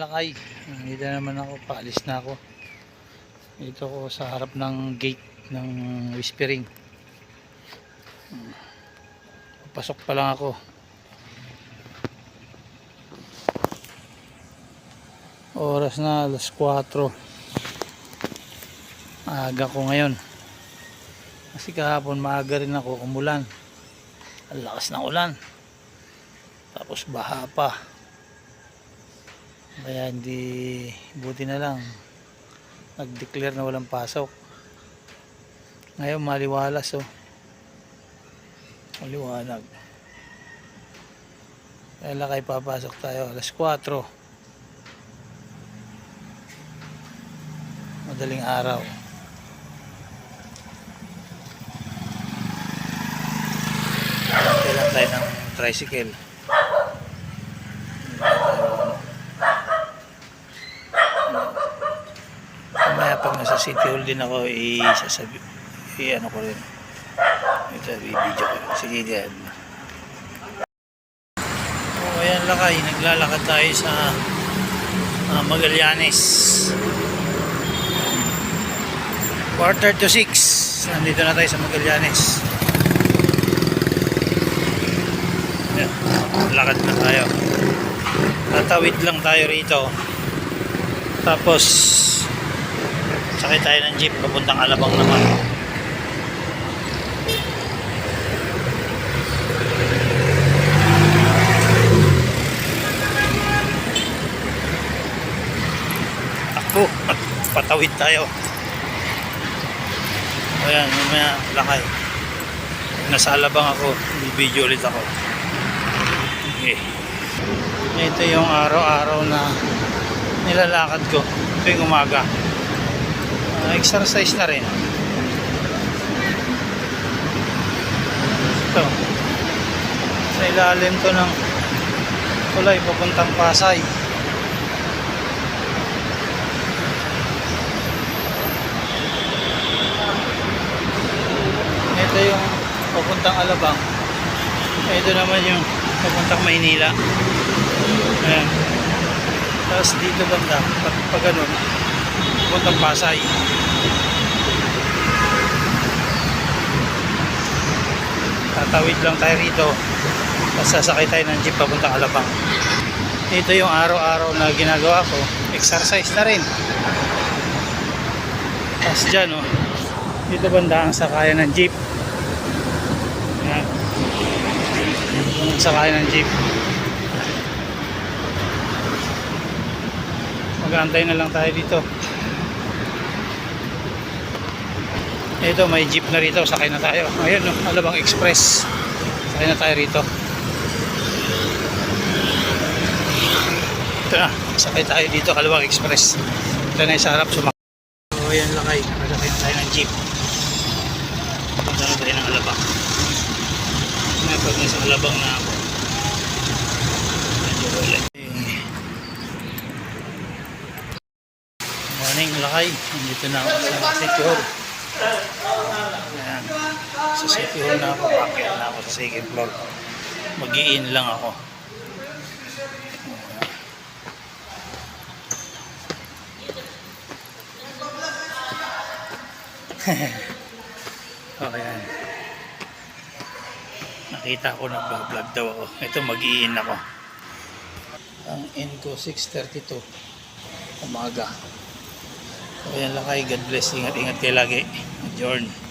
Lakay, dito naman ako, paalis na ako. Dito ako sa harap ng gate ng whispering. Pasok pa lang ako. Oras na, alas 4. Aga ko ngayon. Kasi kahapon maaga rin ako, umulan. Ang lakas ng ulan. Tapos baha pa. Kaya hindi, buti na lang. Nag-declare na walang pasok. Ngayon maliwalas oh. Maliwanag. Kaya lakay papasok tayo alas 4. Madaling araw. Kailan tayo ng tricycle. Mamaya pag nasa City Hall din ako, isasabi, i-ano ko rin. Ito, i-video ko. Sige, yan. Oh, ayan lakay, naglalakad tayo sa ah, Magallanes. Quarter to six. Nandito na tayo sa Magallanes. Ayan, lakad na tayo. Tatawid lang tayo rito. Tapos sakay tayo ng jeep papuntang Alabang naman. Takbo, patawid tayo. Ayan, mamaya lakay. Nasa Alabang ako, video ulit ako. Okay. Ito yung araw-araw na nilalakad ko tuwing umaga. Exercise na rin. Ito. Sa ilalim to ng tulay papuntang Pasay. Ito yung papuntang Alabang. Ito naman yung papuntang Maynila. Ayan. Tapos dito banda, pag, pag ganun, papuntang Pasay. Tatawid lang tayo rito. Sasakay tayo ng jeep papuntang Alabang. Ito yung araw-araw na ginagawa ko. Exercise na rin. Tapos dyan, oh. Dito banda ang sakayan ng jeep. Ayan. Ang sakayan ng jeep. Mag-aantay na lang tayo dito. Ito, may jeep na rito. Sakay na tayo. Ayan, no, Alabang Express. Sakay na tayo rito. Ito na. Sakay tayo dito, Alabang Express. Ito na sa harap. Sumak so, ayan lakay. Masakay na tayo ng jeep. Punta na tayo ng Alabang. Ngayon, pag nasa Alabang na ako. Medyo ulit. Morning, lakay. Nandito na ako sa City. Ayan. Sa City Hall na ako. Pakyat na ako sa second floor. mag in lang ako. oh, ayan. Nakita ko nag-vlog daw ako. Ito mag in ako. Ang in ko 6.32 umaga. Ayan lang kayo. God bless. Ingat-ingat kayo lagi. Adjourn.